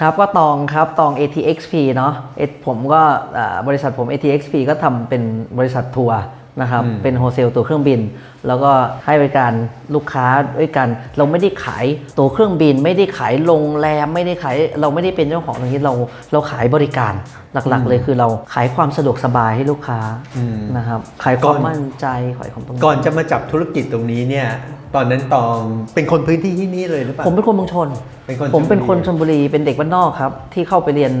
ครับก็ตองครับตอง ATXP เนาะผมก็บริษัทผม ATXP ก็ทำเป็นบริษัททัวร์ นะครับอืมเป็นโฮเซลตัวเครื่องบิน แล้วก็ให้บริการลูกค้าด้วยกัน เราไม่ได้ขายตัวเครื่องบิน ไม่ได้ขายโรงแรมไม่ได้ขายเราไม่ได้เป็นเจ้าของตรงนี้เราเราขายบริการหลักๆ เลยคือเราขายความสะดวกสบายให้ลูกค้าอืมนะครับขายความก่อนมั่นใจขายความตรงก่อนจะมาจับธุรกิจตรงนี้เนี่ยตอนนั้นตองเป็นคนพื้นที่ที่นี่เลยหรือเปล่าผมเป็นคนเมืองชนเป็นคนผมเป็นคนชชลบุรีลบุรีเป็นเด็กบ้านนอกครับ ที่เข้าไปเรียน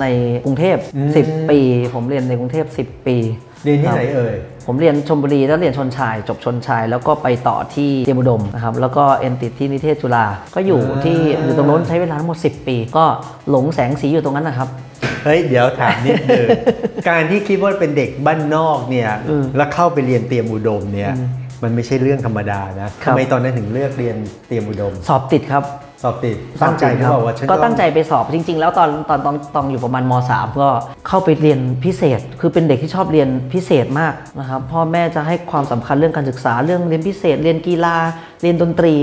ในกรุงเทพอืม10 ปี ผมเรียนในกรุงเทพ10 ปี เรียนที่ไหนครับเอ่ย ผมเรียนชลบุรีแล้วเรียนชนชาย จบชนชาย แล้วก็ไปต่อที่เตรียมอุดมนะครับแล้วก็เอ็นติดที่นิเทศจุฬาก็อยู่อ่าที่อยู่ตรงโน้นใช้เวลาทั้งหมด 10 ปี ก็หลงแสงสีอยู่ตรงนั้นนะครับเฮ้ยเดี๋ยวถามนิดนึงการที่คิดว่าเป็นเด็กบ้านนอกเนี่ยอืมแล้วเข้าไปเรียนเตรียมอุดมเนี่ยมันไม่ใช่เรื่องธรรมดานะครับทำไมตอนนั้นถึงเลือกเรียนเตรียมอุดม สอบติดครับ สอบติดตั้งใจหรือเปล่าว่าฉันก็ตั้งใจไปสอบจริง ๆ แล้วตอนตอนตอนตอนอยู่ประมาณม .3 ก็เข้าไปเรียนพิเศษ คือเป็นเด็กที่ชอบเรียนพิเศษมากนะครับพ่อแม่จะให้ความสำคัญเรื่องการศึกษาเรื่องเรียนพิเศษ เรียนกีฬาเรียนดนตรี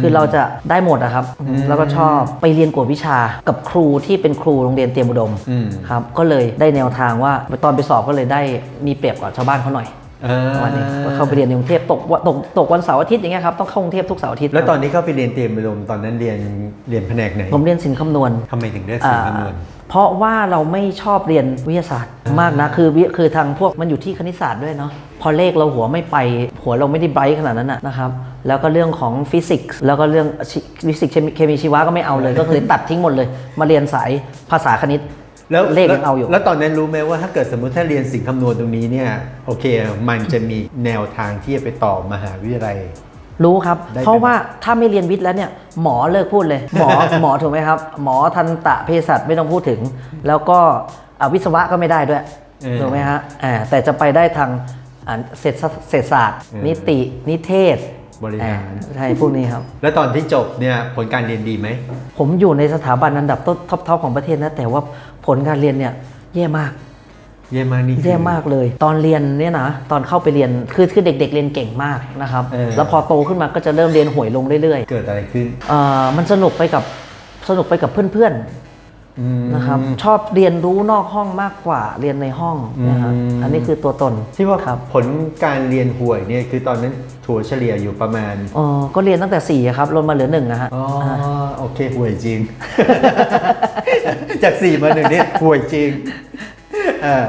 คือเราจะได้หมดนะครับ แล้วก็ชอบไปเรียนกวดวิชากับครูที่เป็นครูโรงเรียนเตรียมอุดมอืมครับก็เลยได้แนวทางว่าตอนไปสอบก็เลยได้มีเปรียบกว่าชาวบ้านเขาหน่อยอ่า วันนี้ก็เข้าไปเรียนในกรุงเทพตกวันตกตกวันเสาร์อาทิตย์อย่างเงี้ยครับต้องเข้ากรุงเทพทุกเสาร์อาทิตย์แล้วตอนนี้เข้าไปเรียนเตรียมอุดมตอนนั้นเรียนเรียนแผนกไหนผมเรียนสินคำนวณทำไมถึงเลือกสิ่งคำนวณอ่าเพราะว่าเราไม่ชอบเรียนวิทยาศาสตร์มากนะคือวิคือทางพวกมันอยู่ที่คณิตศาสตร์ด้วยเนาะพอเลขเราหัวไม่ไป หัวเราไม่ได้ไบรท์ขนาดนั้นนะนะครับแล้วก็เรื่องของฟิสิกส์แล้วก็เรื่องฟิสิกส์เคมีชีวะก็ไม่เอาเลย ก็คือตัดทิ้งหมดเลย มาเรียนสายภาษาคณิต แล้วเลขยังเอาอยู่ แล้วตอนนั้นรู้ไหมว่าถ้าเกิดสมมุติถ้าเรียนสิ่งคำนวณตรงนี้เนี่ยโอเค มันจะมีแนวทางที่จะไปต่อมหาวิทยาลัย รู้ครับได้เพราะว่าถ้าไม่เรียนวิทย์แล้วเนี่ยหมอเลิกพูดเลย หมอหมอถูกไหมครับ หมอทันตะเภสัชไม่ต้องพูดถึง แล้วก็อะวิศวะก็ไม่ได้ด้วยเออถูกไหมฮะอ่าแต่จะไปได้ทางอ่าเศรษฐเศรษฐศาสตร์เออนิตินิเทศ บริหารอ่ใช่พวกนี้ครับ แล้วตอนที่จบเนี่ยผลการเรียนดีไหม ผมอยู่ในสถาบันอันดับต้นท็อปๆของประเทศนะ แต่ว่าผลการเรียนเนี่ยแย่มากเยี่ยมมากนี่คือแย่มากเลย ตอนเรียนเนี่ยนะตอนเข้าไปเรียนคือคือเด็ก ๆ เรียนเก่งมากนะครับเออแล้วพอโตขึ้นมาก็จะเริ่มเรียนห่วยลงเรื่อยๆ เกิดอะไรขึ้นเอ่อมันสนุกไปกับสนุกไปกับเพื่อนอืมๆ นะครับชอบเรียนรู้นอกห้องมากกว่าเรียนในห้องนะครับอืมอันนี้คือตัวตนที่ว่าครับผลการเรียนห่วยเนี่ยคือตอนนั้นถัวเฉลี่ยอยู่ประมาณอ๋อก็เรียนตั้งแต่4ี่ครับลดมาเหลือหนึ่งนะฮะอ๋อโอเคห่วยจริง จากสี่มาหนึ่งนี่ห่วยจริงอ่า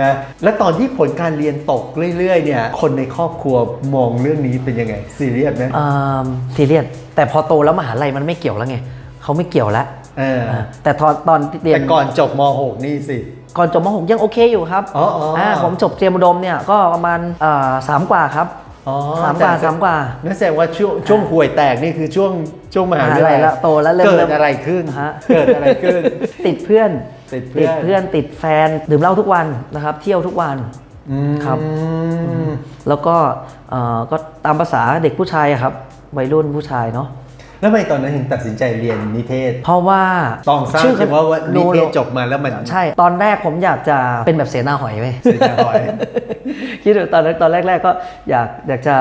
นะแล้วตอนที่ผลการเรียนตกเรื่อยๆเนี่ยคนในครอบครัวมองเรื่องนี้เป็นยังไงซีเรียสไหมอ่าซีเรียสแต่พอโตแล้วมหาลัยมันไม่เกี่ยวแล้วไงเขาไม่เกี่ยวแล้ว เอออ่าแต่ตอนตอนเรียนแต่ก่อนจบม .6 นี่สิ ก่อนจบมหกยังโอเคอยู่ครับอ๋ออ๋ออ่าผมจบเตรียมอุดมเนี่ยก็ประมาณอ่าสามกว่าครับอ๋อสามกว่าแต่สามกว่า นั่นแสดงว่าช่วงช่วงห่วยแตกนี่คือช่วงช่วงมหาวิทยาลัยมหาลัยแล้วโตแล้วเริ่มเกิเริ่ดมอะไรขึ้นฮะ เกิดอะไรขึ้น ติดเพื่อนติดเพื่อนเพื่อนติดแฟนดื่มเหล้าทุกวันนะครับ เที่ยวทุกวัน ครับ อืม แล้วก็เอ่อก็ตามภาษาเด็กผู้ชายอะครับวัยรุ่นผู้ชายเนาะ แล้วทำไมตอนนั้นถึงตัดสินใจเรียนนิเทศ เพราะว่าต้องทราบชื่อใช่ไหมว่านิเทศรู้จบมาแล้วมันใช่ ตอนแรกผมอยากจะเป็นแบบเสนาหอยไว้ยเสียหอยคิดดูตอนแรกตอนแรก ๆ ก็อยากอยากจะ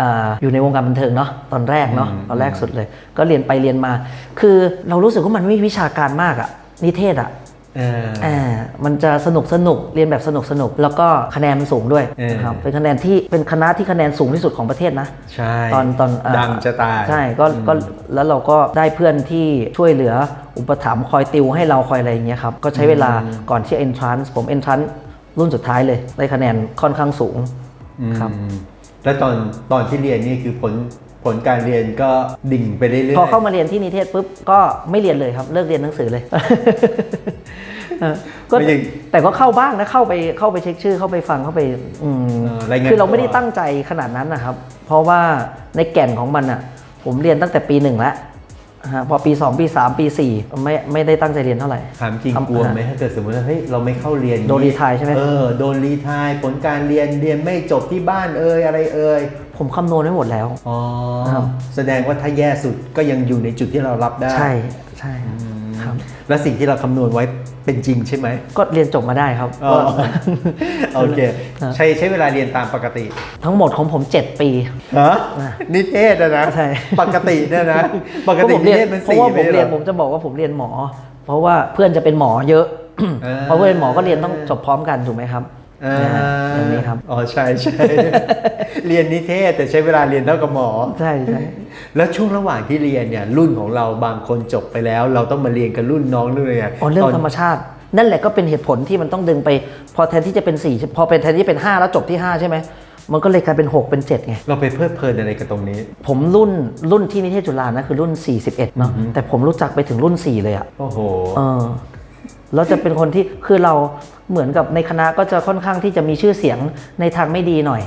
อ่าอยู่ในวงการบันเทิงเนาะตอนแรกเนาะอืมตอนแรกสุดเลย ก็เรียนไปเรียนมา คือเรารู้สึกว่ามันไม่วิชาการมากอะนิเทศอะเอออ่ามันจะสนุกสนุกเรียนแบบสนุกสนุกแล้วก็คะแนนมันสูงด้วยเออนะครับเป็นคะแนนที่เป็นคณะที่คะแนนสูงที่สุดของประเทศนะใช่ตอนตอนอ่าดังจะตายใช่ก็ก็แล้วเราก็ได้เพื่อนที่ช่วยเหลืออุปถัมภ์คอยติวให้เราคอยอะไรอย่างเงี้ยครับก็ใช้เวลาก่อนที่ entrance ผม entrance รุ่นสุดท้ายเลยได้คะแนนค่อนข้างสูงครับอืมแล้วตอนตอนที่เรียนนี่คือผลผลการเรียนก็ดิ่งไปเรื่อยๆพอเข้ามาเรียนที่นิเทศปุ๊บก็ไม่เรียนเลยครับเลิกเรียนหนังสือเลยเออ ก็ไม่ใช่ แต่ก็เข้าบ้างนะเข้าไปเข้าไปเช็คชื่อเข้าไปฟังเข้าไปอืมเออรายงานคือเราไม่ได้ตัว ตั้งใจขนาดนั้นนะครับ เพราะว่าในแก่นของมันอะ ผมเรียนตั้งแต่ปีหนึ่งแล้วฮะพอปี2ปี3ปี4ไม่ไม่ได้ตั้งใจเรียนเท่าไหร่ ถามจริงทำกลัวไหมถ้าเกิดสมมติว่าเฮ้ยเราไม่เข้าเรียนโดนรีไทร์ใช่ไหม เออโดนรีไทายผลการเรียนเรียนไม่จบที่บ้านเอ่ยอะไรเอ่ยผมคำนวณไว้หมดแล้ว อ๋อครับ แสดงว่าถ้าแย่สุดก็ยังอยู่ในจุดที่เรารับได้ใช่ใช่ ครับ และสิ่งที่เราคำนวณไว้เป็นจริงใช่ไหมก็เรียนจบมาได้ครับอ๋อก็ โอเค ครับ ใช้ใช้เวลาเรียนตามปกติทั้งหมดของผม 7 ปี ฮะนิเทศอะนะ ใช่ ปกติเนี่ยนะ ปกติพราะผมนิเรียนเทศมันเพราะสี่ว่าผมไม่ใช่เรียนหผมจะบอกว่าผมเรียนหมอ เพราะว่าเพื่อนจะเป็นหมอเยอะ อ่า เพราะเพื่อนเป็นหมอก็เรียนต้องจบพร้อมกันถูกไหมครับอ่านะฮะอย่างนี้ครับ อ๋อใช่ใช่ เรียนนิเทศ แต่ใช้เวลาเรียนเท่ากับหมอ ใช่ใช่แล้วช่วงระหว่างที่เรียนเนี่ยรุ่นของเราบางคนจบไปแล้ว เราต้องมาเรียนกับรุ่นน้องรุ่นอะไรอะอ๋อเรื่องตนธรรมชาตินั่นแหละก็เป็นเหตุผลที่มันต้องดึงไป พอแทนที่จะเป็น 4 พอเป็นแทนที่เป็น 5 แล้วจบที่ 5 ใช่ไหม มันก็เลยกลายเป็น 6 เป็น 7 ไง เราไปเพลิดเพลินอะไรกับตรงนี้ ผมรุ่นรุ่นที่นิเทศจุฬานะคือรุ่น 41 เนาะแต่ผมรู้จักไปถึงรุ่น 4 เลยอะโอ้โหเออแล้วจะเป็นคนที่คือเราเหมือนกับในคณะก็จะค่อนข้างที่จะมีชื่อเสียงในทางไม่ดีหน่อย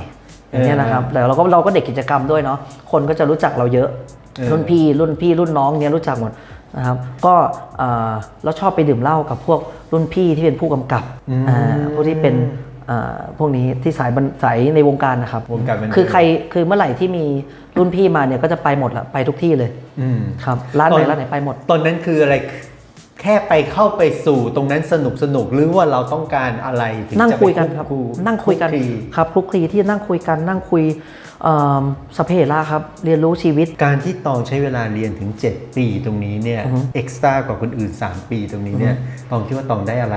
อย่างเงี้ยนะครับแต่เราก็เราก็เด็กกิจกรรมด้วยเนาะคนก็จะรู้จักเราเยอะเออรุ่นพี่รุ่นพี่รุ่นน้องเนี้ยรู้จักหมดนะครับก็เอ่อแล้วชอบไปดื่มเหล้ากับพวกรุ่นพี่ที่เป็นผู้กำกับอ่าพวกที่เป็นอ่าพวกนี้ที่สายบันสายในวงการนะครับวงการบันเทิงคือใครคือเมื่อไหร่ที่มีรุ่นพี่มาเนี่ยก็จะไปหมดละไปทุกที่เลยอืมครับร้านไหนตอนร้านไหนไปหมด ตอนนั้นคืออะไร แค่ไปเข้าไปสู่ตรงนั้นสนุกสนุกหรือว่าเราต้องการอะไรถึงนั่งจะไปคุยกันครับคู่นั่งคุยกันลีครับคลุกคลีที่นั่งคุยกันนั่งคุยเอ่อสพเพเหระครับเรียนรู้ชีวิต การที่ตองใช้เวลาเรียนถึง 7 ปีตรงนี้เนี่ยเอ็กซ์ตร้ากว่าคนอื่น 3 ปีตรงนี้เนี่ยตองคิดว่าตองได้อะไร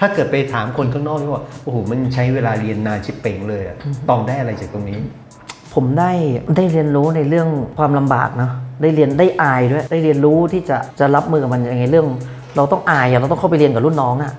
ถ้าเกิดไปถามคนข้างนอกที่ว่าโอ้โหมันใช้เวลาเรียนนานชิบเป่งเลยอะตองได้อะไรจากตรงนี้ ผมได้ได้เรียนรู้ในเรื่องความลำบากเนาะได้เรียนได้อายด้วย ได้เรียนรู้ที่จะจะรับมือกับมันยังไงเรื่อง เราต้องอายอะเราต้องเข้าไปเรียนกับรุ่นน้องอะ